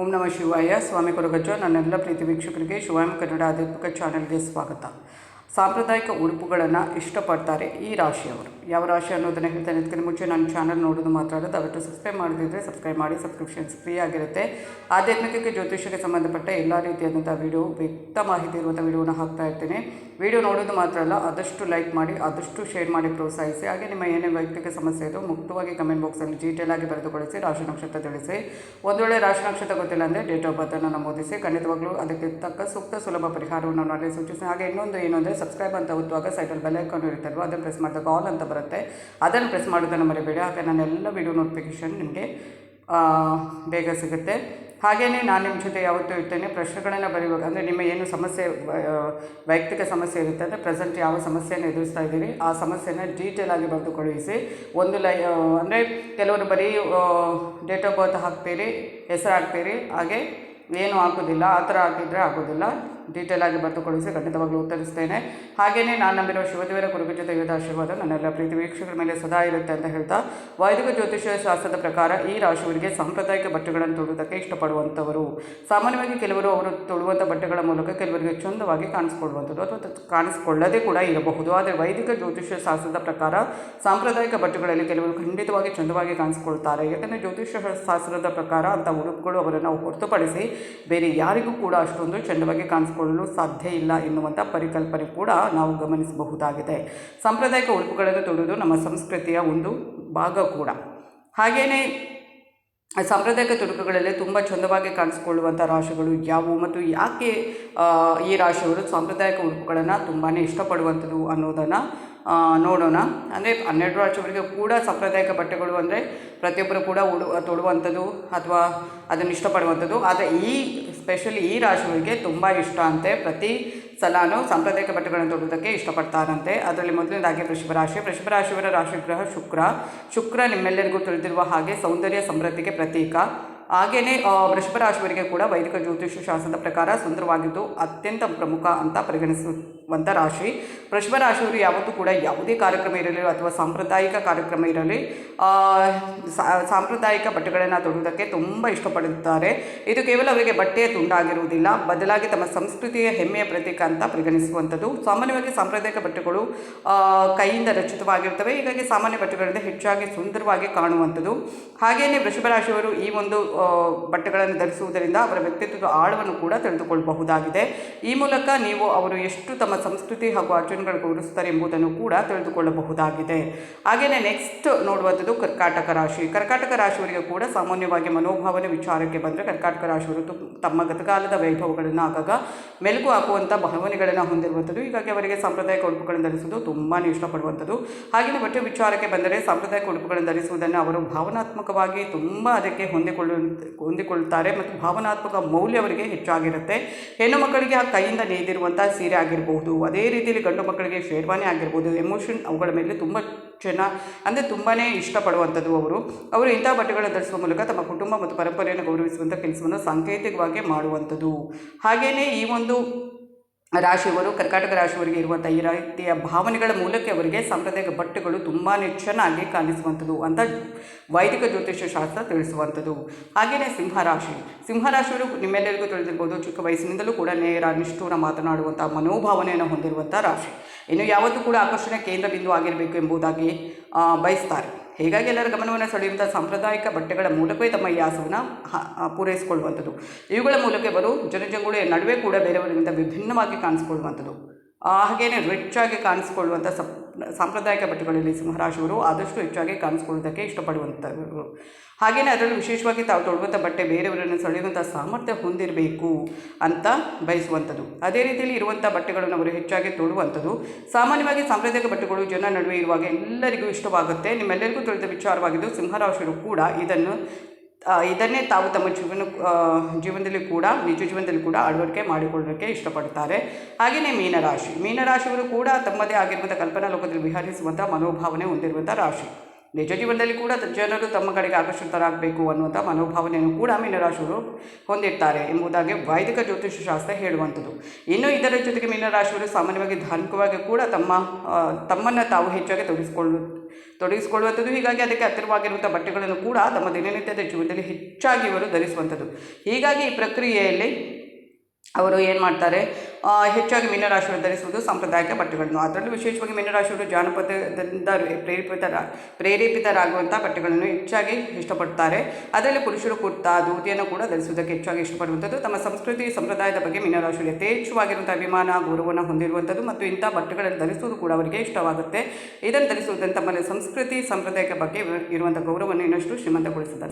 ಓಂ ನಮ ಶಿವಾಯ. ಸ್ವಾಮಿ ಕೊರಗಜ್ಜ ನನ್ನೆಲ್ಲ ಪ್ರೀತಿ ವೀಕ್ಷಕರಿಗೆ ಶಿವಾಯಂ ಕನ್ನಡ ಆಧ್ಯಾತ್ಮಿಕ ಚಾನೆಲ್ಗೆ ಸ್ವಾಗತ. ಸಾಂಪ್ರದಾಯಿಕ ಉಡುಪುಗಳನ್ನು ಇಷ್ಟಪಡ್ತಾರೆ ಈ ರಾಶಿಯವರು. ಯಾವ ರಾಶಿ ಅನ್ನೋದನ್ನು ಹೇಳ್ತಾನೆ ಅದಕ್ಕಿಂತ ಮುಂಚೆ ನನ್ನ ಚಾನಲ್ ನೋಡೋದು ಮಾತ್ರ ಅಲ್ಲ, ದಯವಿಟ್ಟು ಸಬ್ಸ್ಕ್ರೈಬ್ ಮಾಡದಿದ್ದರೆ ಸಬ್ಸ್ಕ್ರೈಬ್ ಮಾಡಿ ಸಬ್ಸ್ಕ್ರಿಪ್ಷನ್ಸ್ ಫ್ರೀ ಆಗಿರುತ್ತೆ. ಆಧ್ಯಾತ್ಮಿಕಕ್ಕೆ ಜ್ಯೋತಿಷ್ಯಕ್ಕೆ ಸಂಬಂಧಪಟ್ಟ ಎಲ್ಲ ರೀತಿಯಾದಂಥ ವಿಡಿಯೋ ವ್ಯಕ್ತ ಮಾಹಿತಿ ಇರುವಂಥ ವಿಡಿಯೋನ ಹಾಕ್ತಾ ಇರ್ತೇನೆ. ವಿಡಿಯೋ ನೋಡೋದು ಮಾತ್ರ ಅಲ್ಲ, ಆದಷ್ಟು ಲೈಕ್ ಮಾಡಿ, ಆದಷ್ಟು ಶೇರ್ ಮಾಡಿ ಪ್ರೋತ್ಸಾಹಿಸಿ. ಹಾಗೆ ನಿಮ್ಮ ಏನೇ ವೈಯಕ್ತಿಕ ಸಮಸ್ಯೆ ಇದ್ದರೂ ಮುಕ್ತವಾಗಿ ಕಮೆಂಟ್ ಬಾಕ್ಸಲ್ಲಿ ಡೀಟೇಲ್ ಆಗಿ ಬರೆದುಕೊಳಿಸಿ ರಾಶಿ ನಕ್ಷತ್ರ ತಿಳಿಸಿ. ಒಂದು ವೇಳೆ ರಾಶಿ ನಕ್ಷತ್ರ ಗೊತ್ತಿಲ್ಲ ಅಂದರೆ ಡೇಟ್ ಆಫ್ ಬರ್ತನ್ನು ನಮೂದಿಸಿ, ಖಂಡಿತವಾಗ್ಲೂ ಅದಕ್ಕೆ ತಕ್ಕ ಸೂಕ್ತ ಸುಲಭ ಪರಿಹಾರವನ್ನು ನಾನು ಅಲ್ಲಿ ಸೂಚಿಸಿ. ಹಾಗೆ ಇನ್ನೊಂದು ಏನು ಅಂದರೆ ಸಬ್ಸ್ಕ್ರೈಬ್ ಅಂತ ಒತ್ತುವಾಗ ಸೈಟಲ್ಲಿ ಬೆಲ್ ಐಕಾನ್ ಇರುತ್ತಲ್ವ, ಅದನ್ನು ಪ್ರೆಸ್ ಮಾಡಿದಾಗ ಆಲ್ ಅಂತ ಬರುತ್ತೆ. ಅದನ್ನು ಪ್ರೆಸ್ ಮಾಡೋದನ್ನು ಮರಿಬೇಡಿ, ಹಾಗೆ ನನ್ನ ಎಲ್ಲ ವಿಡಿಯೋ ನೋಟಿಫಿಕೇಷನ್ ನಿಮಗೆ ಬೇಗ ಸಿಗುತ್ತೆ. ಹಾಗೆಯೇ ನಾನು ನಿಮ್ಮ ಜೊತೆ ಯಾವತ್ತೂ ಇರ್ತೇನೆ. ಪ್ರಶ್ನೆಗಳನ್ನು ಬರೆಯುವಾಗ, ಅಂದರೆ ನಿಮ್ಮ ಏನು ಸಮಸ್ಯೆ ವೈಯಕ್ತಿಕ ಸಮಸ್ಯೆ ಇರುತ್ತೆ ಅಂದರೆ ಪ್ರೆಸೆಂಟ್ ಯಾವ ಸಮಸ್ಯೆಯನ್ನು ಎದುರಿಸ್ತಾ ಇದ್ದೀರಿ, ಆ ಸಮಸ್ಯೆನ ಡೀಟೇಲ್ ಆಗಿ ಬರೆದು ಕಳುಹಿಸಿ ಒಂದು ಲೈ ಅಂದರೆ ಕೆಲವರು ಬರೀ ಡೇಟ್ ಆಫ್ ಬರ್ತ್ ಹಾಕ್ತೀರಿ ಹೆಸರು ಹಾಕ್ತೀರಿ ಹಾಗೆ ಏನು ಹಾಕೋದಿಲ್ಲ, ಆ ಥರ ಹಾಕಿದರೆ ಆಗೋದಿಲ್ಲ. ಡೀಟೇಲ್ ಆಗಿ ಬರೆದು ಕಳುಹಿಸಿ ಖಂಡಿತವಾಗ್ಲೂ ಉತ್ತರಿಸ್ತೇನೆ. ಹಾಗೆಯೇ ನಾನು ನಂಬಿರುವ ಶಿವದೇವರ ಕುರುಗುಜ ದೈವದ ಆಶೀರ್ವಾದ ನನ್ನೆಲ್ಲ ಪ್ರೀತಿ ವೀಕ್ಷಕರ ಮೇಲೆ ಸದಾ ಇರುತ್ತೆ ಅಂತ ಹೇಳ್ತಾ, ವೈದಿಕ ಜ್ಯೋತಿಷ್ಯ ಶಾಸ್ತ್ರದ ಪ್ರಕಾರ ಈ ರಾಶಿಯವರಿಗೆ ಸಾಂಪ್ರದಾಯಿಕ ಬಟ್ಟೆಗಳನ್ನು ತೊಡುವುದಕ್ಕೆ ಇಷ್ಟಪಡುವಂಥವರು. ಸಾಮಾನ್ಯವಾಗಿ ಕೆಲವರು ಅವರು ತೊಡುವಂಥ ಬಟ್ಟೆಗಳ ಮೂಲಕ ಕೆಲವರಿಗೆ ಚಂದವಾಗಿ ಕಾಣಿಸ್ಕೊಳ್ಳುವಂಥದ್ದು ಅಥವಾ ಕಾಣಿಸಿಕೊಳ್ಳದೇ ಕೂಡ ಇರಬಹುದು. ಆದರೆ ವೈದಿಕ ಜ್ಯೋತಿಷ್ಯ ಶಾಸ್ತ್ರದ ಪ್ರಕಾರ ಸಾಂಪ್ರದಾಯಿಕ ಬಟ್ಟೆಗಳಲ್ಲಿ ಕೆಲವರು ಖಂಡಿತವಾಗಿ ಚಂದವಾಗಿ ಕಾಣಿಸ್ಕೊಳ್ತಾರೆ. ಯಾಕಂದರೆ ಜ್ಯೋತಿಷ್ಯ ಶಾಸ್ತ್ರದ ಪ್ರಕಾರ ಅಂಥ ಉಡುಪುಗಳು ಅವರನ್ನು ಹೊರತುಪಡಿಸಿ ಬೇರೆ ಯಾರಿಗೂ ಕೂಡ ಅಷ್ಟೊಂದು ಚಂದವಾಗಿ ಕಾಣಿಸ್ಕೊಳ್ಳಲು ಸಾಧ್ಯ ಇಲ್ಲ ಎನ್ನುವಂಥ ಪರಿಕಲ್ಪನೆ ಕೂಡ ನಾವು ಗಮನಿಸಬಹುದಾಗಿದೆ. ಸಾಂಪ್ರದಾಯಿಕ ಉಡುಪುಗಳನ್ನು ತೊಡುವುದು ನಮ್ಮ ಸಂಸ್ಕೃತಿಯ ಒಂದು ಭಾಗ ಕೂಡ. ಹಾಗೆಯೇ ಸಾಂಪ್ರದಾಯಿಕ ತುಡುಕುಗಳಲ್ಲಿ ತುಂಬ ಚಂದವಾಗಿ ಕಾಣಿಸಿಕೊಳ್ಳುವಂಥ ರಾಶಿಗಳು ಯಾವುವು ಮತ್ತು ಯಾಕೆ ಈ ರಾಶಿಯವರು ಸಾಂಪ್ರದಾಯಿಕ ಉಡುಪುಗಳನ್ನು ತುಂಬಾ ಇಷ್ಟಪಡುವಂಥದ್ದು ಅನ್ನೋದನ್ನು ನೋಡೋಣ. ಅಂದರೆ ಹನ್ನೆರಡು ರಾಶಿಯವರಿಗೆ ಕೂಡ ಸಾಂಪ್ರದಾಯಿಕ ಬಟ್ಟೆಗಳು ಅಂದರೆ ಪ್ರತಿಯೊಬ್ಬರು ಕೂಡ ಉಡು, ತೊಡುವಂಥದ್ದು ಅಥವಾ ಅದನ್ನು ಇಷ್ಟಪಡುವಂಥದ್ದು. ಆದರೆ ಈ ಸ್ಪೆಷಲಿ ಈ ರಾಶಿಗಳಿಗೆ ತುಂಬ ಇಷ್ಟ ಅಂತೆ. ಪ್ರತಿ ಸಲಾನು ಸಾಂಪ್ರದಾಯಿಕ ಬಟ್ಟೆಗಳನ್ನು ತೊಡುವುದಕ್ಕೆ ಇಷ್ಟಪಡ್ತಾರಂತೆ. ಅದರಲ್ಲಿ ಮೊದಲನೇದಾಗಿ ವೃಷಭ ರಾಶಿ ವೃಷಭ ರಾಶಿಯವರ ರಾಶಿಗ್ರಹ ಶುಕ್ರ. ಶುಕ್ರ ನಿಮ್ಮೆಲ್ಲರಿಗೂ ತಿಳಿದಿರುವ ಹಾಗೆ ಸೌಂದರ್ಯ ಸಮೃದ್ಧಿಗೆ ಪ್ರತೀಕ. ಹಾಗೆಯೇ ವೃಷಭ ರಾಶಿಯವರಿಗೆ ಕೂಡ ವೈದಿಕ ಜ್ಯೋತಿಷ್ಯ ಶಾಸ್ತ್ರದ ಪ್ರಕಾರ ಸುಂದರವಾಗಿದ್ದು ಅತ್ಯಂತ ಪ್ರಮುಖ ಅಂತ ಪರಿಗಣಿಸುವಂಥ ರಾಶಿ ವೃಷಭ ರಾಶಿಯವರು ಯಾವತ್ತೂ ಕೂಡ ಯಾವುದೇ ಕಾರ್ಯಕ್ರಮ ಇರಲಿ ಅಥವಾ ಸಾಂಪ್ರದಾಯಿಕ ಕಾರ್ಯಕ್ರಮ ಇರಲಿ ಸಾಂಪ್ರದಾಯಿಕ ಬಟ್ಟೆಗಳನ್ನು ತೊಡುವುದಕ್ಕೆ ತುಂಬ ಇಷ್ಟಪಡುತ್ತಾರೆ. ಇದು ಕೇವಲ ಅವರಿಗೆ ಬಟ್ಟೆಯ ತುಂಡಾಗಿರುವುದಿಲ್ಲ. ಬದಲಾಗಿ ತಮ್ಮ ಸಂಸ್ಕೃತಿಯ ಹೆಮ್ಮೆಯ ಪ್ರತೀಕ ಅಂತ ಪರಿಗಣಿಸುವಂಥದ್ದು. ಸಾಮಾನ್ಯವಾಗಿ ಸಾಂಪ್ರದಾಯಿಕ ಬಟ್ಟೆಗಳು ಕೈಯಿಂದ ರಚಿತವಾಗಿರ್ತವೆ. ಹೀಗಾಗಿ ಸಾಮಾನ್ಯ ಬಟ್ಟೆಗಳಿಂದ ಹೆಚ್ಚಾಗಿ ಸುಂದರವಾಗಿ ಕಾಣುವಂಥದ್ದು. ಹಾಗೆಯೇ ವೃಷಭ ರಾಶಿಯವರು ಈ ಒಂದು ಬಟ್ಟೆಗಳನ್ನು ಧರಿಸುವುದರಿಂದ ಅವರ ವ್ಯಕ್ತಿತ್ವದ ಆಳವನ್ನು ಕೂಡ ತಿಳಿದುಕೊಳ್ಳಬಹುದಾಗಿದೆ ಈ ಮೂಲಕ ನೀವು ಅವರು ಎಷ್ಟು ತಮ್ಮ ಸಂಸ್ಕೃತಿ ಹಾಗೂ ಅರ್ಜುನ್ಗಳು ಗೌರವಿಸ್ತಾರೆ ಎಂಬುದನ್ನು ಕೂಡ ತಿಳಿದುಕೊಳ್ಳಬಹುದಾಗಿದೆ. ಹಾಗೆಯೇ ನೆಕ್ಸ್ಟ್ ನೋಡುವಂಥದ್ದು ಕರ್ಕಾಟಕ ರಾಶಿ. ಕರ್ಕಾಟಕ ರಾಶಿಯವರಿಗೆ ಕೂಡ ಸಾಮಾನ್ಯವಾಗಿ ಮನೋಭಾವನೆ ವಿಚಾರಕ್ಕೆ ಬಂದರೆ ಕರ್ಕಾಟಕ ರಾಶಿಯವರು ತಮ್ಮ ಗತಕಾಲದ ವೈಭವಗಳನ್ನು ಆಗಾಗ ಮೆಲುಕು ಹಾಕುವಂಥ ಭಾವನೆಗಳನ್ನು ಹೊಂದಿರುವಂಥದ್ದು. ಹೀಗಾಗಿ ಅವರಿಗೆ ಸಾಂಪ್ರದಾಯಿಕ ಉಡುಪುಗಳನ್ನು ಧರಿಸುವುದು ತುಂಬಾ ಇಷ್ಟಪಡುವಂಥದ್ದು. ಹಾಗೆಯೇ ಬಟ್ಟೆ ವಿಚಾರಕ್ಕೆ ಬಂದರೆ ಸಾಂಪ್ರದಾಯಿಕ ಉಡುಪುಗಳನ್ನು ಧರಿಸುವುದನ್ನು ಅವರು ಭಾವನಾತ್ಮಕವಾಗಿ ತುಂಬ ಅದಕ್ಕೆ ಹೊಂದಿಕೊಳ್ಳು ಹೊಂದಿಕೊಳ್ಳುತ್ತಾರೆ ಮತ್ತು ಭಾವನಾತ್ಮಕ ಮೌಲ್ಯ ಅವರಿಗೆ ಹೆಚ್ಚಾಗಿರುತ್ತೆ. ಹೆಣ್ಣು ಮಕ್ಕಳಿಗೆ ಆ ಕೈಯಿಂದ ನೇಯ್ದಿರುವಂಥ ಸೀರೆ ಆಗಿರಬಹುದು ಅದೇ ರೀತಿಯಲ್ಲಿ ಗಂಡು ಮಕ್ಕಳಿಗೆ ಶೇರ್ವಾನಿ ಆಗಿರ್ಬೋದು ಎಮೋಷನ್ ಅವುಗಳ ಮೇಲೆ ತುಂಬ ಚೆನ್ನಾಗಿ ಅಂದರೆ ತುಂಬಾ ಇಷ್ಟಪಡುವಂಥದ್ದು ಅವರು. ಅವರು ಇಂಥ ಬಟ್ಟೆಗಳನ್ನು ಧರಿಸುವ ಮೂಲಕ ತಮ್ಮ ಕುಟುಂಬ ಮತ್ತು ಪರಂಪರೆಯನ್ನು ಗೌರವಿಸುವಂಥ ಕೆಲಸವನ್ನು ಸಾಂಕೇತಿಕವಾಗಿ ಮಾಡುವಂಥದ್ದು. ಹಾಗೆಯೇ ಈ ಒಂದು ರಾಶಿಯವರು, ಕರ್ಕಾಟಕ ರಾಶಿಯವರಿಗೆ ಇರುವಂಥ ಈ ಭಾವನೆಗಳ ಮೂಲಕ ಅವರಿಗೆ ಸಾಂಪ್ರದಾಯಿಕ ಬಟ್ಟೆಗಳು ತುಂಬಾ ಚೆನ್ನಾಗಿ ಕಾಣಿಸುವಂಥದ್ದು ಅಂತ ವೈದಿಕ ಜ್ಯೋತಿಷ್ಯ ಶಾಸ್ತ್ರ ತಿಳಿಸುವಂಥದ್ದು ಹಾಗೆಯೇ ಸಿಂಹರಾಶಿ ಸಿಂಹರಾಶಿಯವರು ನಿಮ್ಮೆಲ್ಲರಿಗೂ ತಿಳಿದಿರ್ಬೋದು, ಚಿಕ್ಕ ವಯಸ್ಸಿನಿಂದಲೂ ಕೂಡ ನೇರ ನಿಷ್ಠೂರ ಮಾತನಾಡುವಂಥ ಮನೋಭಾವನೆಯನ್ನು ಹೊಂದಿರುವಂಥ ರಾಶಿ. ಇನ್ನು ಯಾವತ್ತೂ ಕೂಡ ಆಕರ್ಷಣೆ ಕೇಂದ್ರ ಬಿಂದು ಆಗಿರಬೇಕು ಎಂಬುದಾಗಿ ಬಯಸ್ತಾರೆ. ಹೀಗಾಗಿ ಎಲ್ಲರ ಗಮನವನ್ನು ಸೆಳೆಯುವಂಥ ಸಾಂಪ್ರದಾಯಿಕ ಬಟ್ಟೆಗಳ ಮೂಲಕವೇ ತಮ್ಮ ಈ ಆಸವನ್ನು ಪೂರೈಸಿಕೊಳ್ಳುವಂಥದ್ದು. ಇವುಗಳ ಮೂಲಕ ಇವರು ಜನಜಂಗುಳಿಯ ನಡುವೆ ಕೂಡ ಬೇರೆಯವರಿಗಿಂತ ವಿಭಿನ್ನವಾಗಿ ಕಾಣಿಸ್ಕೊಳ್ಳುವಂಥದ್ದು. ಹಾಗೆಯೇ ರಿಚ್ ಆಗಿ ಕಾಣಿಸ್ಕೊಳ್ಳುವಂಥ ಸಪ್ ಸಾಂಪ್ರದಾಯಿಕ ಬಟ್ಟೆಗಳಲ್ಲಿ ಸಿಂಹರಾಶಿಯವರು ಆದಷ್ಟು ಹೆಚ್ಚಾಗಿ ಕಾಣಿಸ್ಕೊಳ್ಳೋದಕ್ಕೆ ಇಷ್ಟಪಡುವಂಥವರು. ಹಾಗೆಯೇ ಅದರಲ್ಲಿ ವಿಶೇಷವಾಗಿ ತಾವು ತೊಡುವಂಥ ಬಟ್ಟೆ ಬೇರೆಯವರನ್ನು ಸೆಳೆಯುವಂಥ ಸಾಮರ್ಥ್ಯ ಹೊಂದಿರಬೇಕು ಅಂತ ಬಯಸುವಂಥದ್ದು. ಅದೇ ರೀತಿಯಲ್ಲಿ ಇರುವಂಥ ಬಟ್ಟೆಗಳನ್ನು ಅವರು ಹೆಚ್ಚಾಗಿ ತೊಡುವಂಥದ್ದು. ಸಾಮಾನ್ಯವಾಗಿ ಸಾಂಪ್ರದಾಯಿಕ ಬಟ್ಟೆಗಳು ಜನ ನಡುವೆ ಇರುವಾಗ ಎಲ್ಲರಿಗೂ ಇಷ್ಟವಾಗುತ್ತೆ. ನಿಮ್ಮೆಲ್ಲರಿಗೂ ತಿಳಿದ ವಿಚಾರವಾಗಿದ್ದು ಸಿಂಹರಾಶಿಯರು ಕೂಡ ಇದನ್ನು ಇದನ್ನೇ ತಾವು ತಮ್ಮ ಜೀವನ ಜೀವನದಲ್ಲಿ ಕೂಡ, ನಿಜ ಜೀವನದಲ್ಲಿ ಕೂಡ ಅಳವಡಿಕೆ ಮಾಡಿಕೊಳ್ಳೋಕ್ಕೆ ಇಷ್ಟಪಡ್ತಾರೆ ಹಾಗೆಯೇ ಮೀನರಾಶಿ. ಮೀನರಾಶಿಯವರು ಕೂಡ ತಮ್ಮದೇ ಆಗಿರುವಂಥ ಕಲ್ಪನಾ ಲೋಕದಲ್ಲಿ ವಿಹರಿಸುವಂಥ ಮನೋಭಾವನೆ ಹೊಂದಿರುವಂಥ ರಾಶಿ. ನಿಜ ಜೀವನದಲ್ಲಿ ಕೂಡ ಜನರು ತಮ್ಮ ಕಡೆಗೆ ಆಕರ್ಷಿತರಾಗಬೇಕು ಅನ್ನುವಂಥ ಮನೋಭಾವನೆಯನ್ನು ಕೂಡ ಮೀನರಾಶಿಯವರು ಹೊಂದಿರ್ತಾರೆ ಎಂಬುದಾಗಿ ವೈದಿಕ ಜ್ಯೋತಿಷ ಶಾಸ್ತ್ರ ಹೇಳುವಂಥದ್ದು. ಇನ್ನು ಇದರ ಜೊತೆಗೆ ಮೀನರಾಶಿಯವರು ಸಾಮಾನ್ಯವಾಗಿ ಧಾರ್ಮಿಕವಾಗಿ ಕೂಡ ತಮ್ಮ ತಮ್ಮನ್ನು ತಾವು ಹೆಚ್ಚಾಗಿ ತೊಡಗಿಸಿಕೊಳ್ಳು ತೊಡಗಿಸಿಕೊಳ್ಳುವಂಥದ್ದು. ಹೀಗಾಗಿ ಅದಕ್ಕೆ ಹತ್ತಿರವಾಗಿರುವಂಥ ಬಟ್ಟೆಗಳನ್ನು ಕೂಡ ತಮ್ಮ ದಿನನಿತ್ಯದ ಜೀವನದಲ್ಲಿ ಹೆಚ್ಚಾಗಿ ಇವರು ಧರಿಸುವಂಥದ್ದು. ಹೀಗಾಗಿ ಈ ಪ್ರಕ್ರಿಯೆಯಲ್ಲಿ ಅವರು ಏನು ಮಾಡ್ತಾರೆ? ಹೆಚ್ಚಾಗಿ ಮೀನರಾಶಿಯನ್ನು ಧರಿಸುವುದು ಸಾಂಪ್ರದಾಯಿಕ ಬಟ್ಟೆಗಳನ್ನು ಅದರಲ್ಲೂ ವಿಶೇಷವಾಗಿ ಮೀನರಾಶಿಯವರು ಜಾನಪದದಿಂದ ಪ್ರೇರೇಪಿತರ ಪ್ರೇರೇಪಿತರಾಗುವಂಥ ಬಟ್ಟೆಗಳನ್ನು ಹೆಚ್ಚಾಗಿ ಇಷ್ಟಪಡ್ತಾರೆ. ಅದರಲ್ಲಿ ಪುರುಷರು ಕುರ್ತಾ ಧೋತಿಯನ್ನು ಕೂಡ ಧರಿಸುವುದಕ್ಕೆ ಹೆಚ್ಚಾಗಿ ಇಷ್ಟಪಡುವಂಥದ್ದು. ತಮ್ಮ ಸಂಸ್ಕೃತಿ ಸಂಪ್ರದಾಯದ ಬಗ್ಗೆ ಮೀನರಾಶಿಯಲ್ಲಿ ಯಥೇಚ್ಛವಾಗಿರುವಂಥ ಅಭಿಮಾನ, ಗೌರವವನ್ನು ಹೊಂದಿರುವಂಥದ್ದು ಮತ್ತು ಇಂಥ ಬಟ್ಟೆಗಳನ್ನು ಧರಿಸುವುದು ಕೂಡ ಅವರಿಗೆ ಇಷ್ಟವಾಗುತ್ತೆ. ಇದನ್ನು ಧರಿಸುವುದನ್ನು ತಮ್ಮಲ್ಲಿ ಸಂಸ್ಕೃತಿ ಸಂಪ್ರದಾಯದ ಬಗ್ಗೆ ಇರುವಂಥ ಗೌರವವನ್ನು ಇನ್ನಷ್ಟು ಶ್ರೀಮಂತಗೊಳಿಸುತ್ತದೆ.